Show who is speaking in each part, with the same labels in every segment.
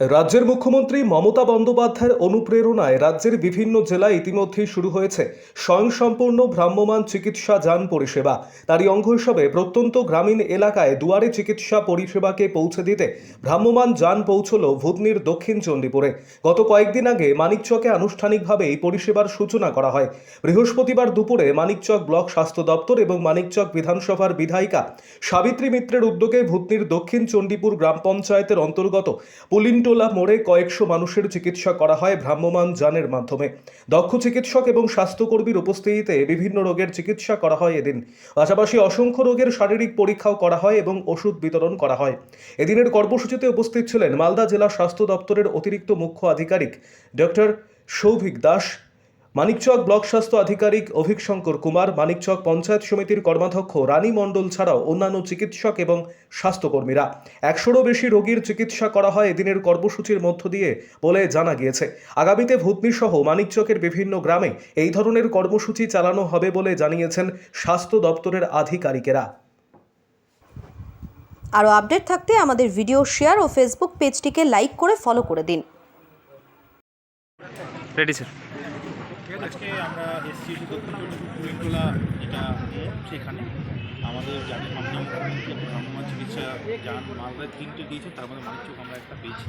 Speaker 1: রাজ্যের মুখ্যমন্ত্রী মমতা বন্দ্যোপাধ্যায়ের অনুপ্রেরণায় রাজ্যের বিভিন্ন জেলায় ইতিমধ্যেই শুরু হয়েছে স্বয়ংসম্পূর্ণ ভ্রাম্যমান চিকিৎসা যান পরিষেবা। তারই অঙ্গ হিসাবে প্রত্যন্ত গ্রামীণ এলাকায় দুয়ারে চিকিৎসা পরিষেবাকে পৌঁছে দিতে ভ্রাম্যমান যান পৌঁছল ভূতনির দক্ষিণ চণ্ডীপুরে। গত কয়েকদিন আগে মানিকচকে আনুষ্ঠানিকভাবে এই পরিষেবার সূচনা করা হয়। বৃহস্পতিবার দুপুরে মানিকচক ব্লক স্বাস্থ্য দপ্তর এবং মানিকচক বিধানসভার বিধায়িকা সাবিত্রী মিত্রের উদ্যোগে ভূতনির দক্ষিণ চণ্ডীপুর গ্রাম পঞ্চায়েতের অন্তর্গত পুলিনটোলা মোড়ে কয়েকশো মানুষের চিকিৎসা করা হয় ভ্রাম্যমান যানের মাধ্যমে। দক্ষ চিকিৎসক এবং স্বাস্থ্যকর্মীর উপস্থিতিতে বিভিন্ন রোগের চিকিৎসা করা হয় এদিন। পাশাপাশি অসংখ্য রোগের শারীরিক পরীক্ষাও করা হয় এবং ওষুধ বিতরণ করা হয়। এদিনের কর্মসূচিতে উপস্থিত ছিলেন মালদা জেলা স্বাস্থ্য দপ্তরের অতিরিক্ত মুখ্য আধিকারিক ডক্টর সৌভিক দাস মানিকচক ব্লক স্বাস্থ্য আধিকারিক অভিক শঙ্কর কুমার মানিকচক পঞ্চায়েত সমিতির কর্মাধ্যক্ষ রানী মণ্ডল ছাড়াও অন্যান্য চিকিৎসক এবং স্বাস্থ্যকর্মীরা। একশোরও বেশি রোগীর চিকিৎসা করা হয় এদিনের কর্মসূচির মধ্য দিয়ে বলে জানা গিয়েছে। আগামীতে ভূতনি সহ মানিকচকের বিভিন্ন গ্রামে এই ধরনের কর্মসূচি চালানো হবে বলে জানিয়েছেন স্বাস্থ্য দপ্তরের আধিকারিকেরা।
Speaker 2: আরও আপডেট থাকতে আমাদের ভিডিও শেয়ার ও ফেসবুক পেজটিকে লাইক করে ফলো করে দিন।
Speaker 3: Ready sir.
Speaker 4: আজকে আমরা এসছি কুড়িটোলা যেটা সেখানে। আমাদের মাননীয় মুখ্যমন্ত্রী ভ্রাম্যমাণ চিকিৎসা যান মালদায় তিনটে দিয়েছে, তার মধ্যে মানিকচক আমরা একটা পেয়েছি।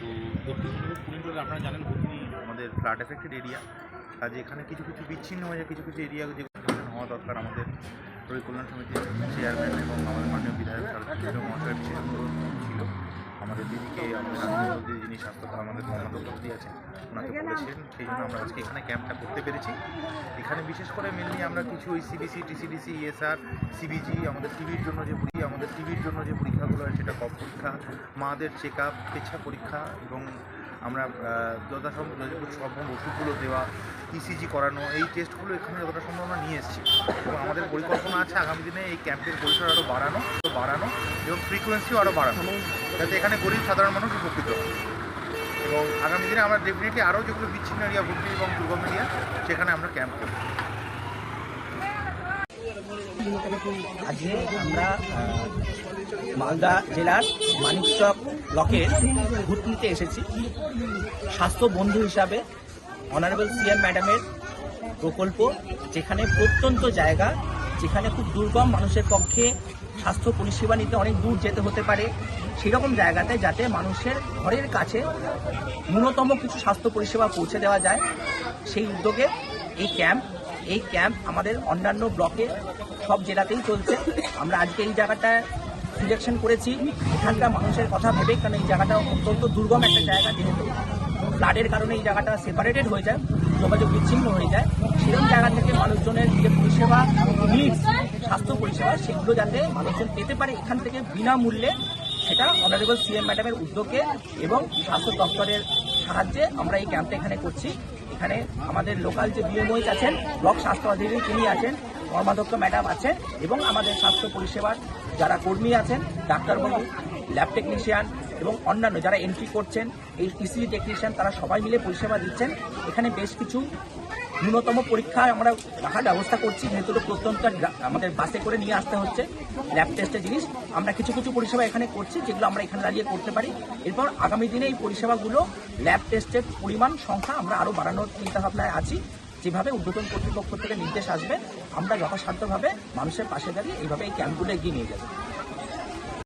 Speaker 4: তো দক্ষিণ চব্বিশ কুড়িটোলা আপনারা জানেন ভূতনি আমাদের ফ্লাড এফেক্টেড এরিয়া। কাজ এখানে কিছু কিছু বিচ্ছিন্ন হয়ে যায়, কিছু কিছু এরিয়া যেগুলো হওয়া দরকার আমাদের। রবি কল্যাণ সমিতির চেয়ারম্যান এবং আমাদের মাননীয় বিধায়ক মহাশয়ের বিশেষ অনুরোধ ছিল আমরা যে যিনি স্বাস্থ্য আমাদের কর্মদপ্তরটি আছেন ওনাকে বলেছেন সেই জন্য আমরা আজকে এখানে ক্যাম্পটা করতে পেরেছি। এখানে বিশেষ করে মেনলি আমরা কিছু ওই সিবিসি টিসিডিসি ইএসআর সিবিজি আমাদের টিভির জন্য যে আমাদের টিভির জন্য যে পরীক্ষাগুলো হয় সেটা কপ পরীক্ষা মাদের চেক আপ পেছা পরীক্ষা এবং আমরা যথাসম্ভব সম্ভব ওষুধগুলো দেওয়া ইসিজি করানো, এই টেস্টগুলো এখানে যতটা সম্ভব আমরা নিয়ে এসেছি। এবং আমাদের পরিকল্পনা আছে আগামী দিনে এই ক্যাম্পের পরিসর আরও বাড়ানো বাড়ানো এবং ফ্রিকোয়েন্সিও আরও বাড়ানো, যাতে এখানে গরিব সাধারণ মানুষ উপকৃত হয়। এবং আগামী দিনে আমরা ডেফিনেটলি আরও যেগুলো বিচ্ছিন্ন এরিয়া ভর্তি এবং দুর্গম এরিয়া সেখানে আমরা ক্যাম্প করব।
Speaker 5: আজকে আমরা মালদা জেলার মানিকচক ব্লকের ভুতনিতে এসেছি। স্বাস্থ্য বন্ধু হিসাবে অনারেবল সিএম ম্যাডামের প্রকল্প, যেখানে প্রত্যন্ত জায়গা, যেখানে খুব দুর্গম মানুষের পক্ষে স্বাস্থ্য পরিষেবা নিতে অনেক দূর যেতে হতে পারে, সেরকম জায়গাতে যাতে মানুষের ঘরের কাছে ন্যূনতম কিছু স্বাস্থ্য পরিষেবা পৌঁছে দেওয়া যায়। সেই উদ্যোগে এই ক্যাম্প এই ক্যাম্প আমাদের অন্যান্য ব্লকে সব জেলাতেই চলছে। আমরা আজকে এই জায়গাটায় সিলেকশন করেছি। এখানকার মানুষের কথা ভেবে, কারণ এই জায়গাটা অত্যন্ত দুর্গম একটা জায়গা যেহেতু। ফ্লাডের কারণে এই জায়গাটা সেপারেটেড হয়ে যায়, যোগাযোগ বিচ্ছিন্ন হয়ে যায়। সেরকম জায়গা থেকে মানুষজনের যে পরিষেবা নিডস স্বাস্থ্য পরিষেবা, সেগুলো যাতে মানুষজন পেতে পারে এখান থেকে বিনামূল্যে, সেটা অনারেবল সিএম ম্যাডামের উদ্যোগে এবং স্বাস্থ্য দপ্তরের সাহায্যে আমরা এই ক্যাম্পটা এখানে করছি। এখানে আমাদের লোকাল যে বিএমওইচ আছেন, ব্লক স্বাস্থ্য অধিকারী তিনি আছেন, কর্মাধ্যক্ষ ম্যাডাম আছেন এবং আমাদের স্বাস্থ্য পরিষেবার যারা কর্মী আছেন, ডাক্তারবাবু ল্যাব টেকনিশিয়ান এবং অন্যান্য যারা এন্ট্রি করছেন, এই ইসিজি টেকনিশিয়ান তারা সবাই মিলে পরিষেবা দিচ্ছেন। এখানে বেশ কিছু ন্যূনতম পরীক্ষা আমরা রাখার ব্যবস্থা করছি, যেহেতু প্রত্যন্ত আমাদের বাসে করে নিয়ে আসতে হচ্ছে ল্যাব টেস্টের জিনিস। আমরা কিছু কিছু পরিষেবা এখানে করছি, যেগুলো আমরা এখানে দাঁড়িয়ে করতে পারি। এরপর আগামী দিনে এই পরিষেবাগুলো ল্যাব টেস্টের পরিমাণ সংখ্যা আমরা আরও বাড়ানোর চিন্তাভাবনায় আছি। যেভাবে উদ্বোধন কর্তৃপক্ষ থেকে নির্দেশ আসবে, আমরা যথাসাধ্যভাবে মানুষের পাশে দাঁড়িয়ে এইভাবে এই ক্যাম্পগুলো এগিয়ে নিয়ে যাব।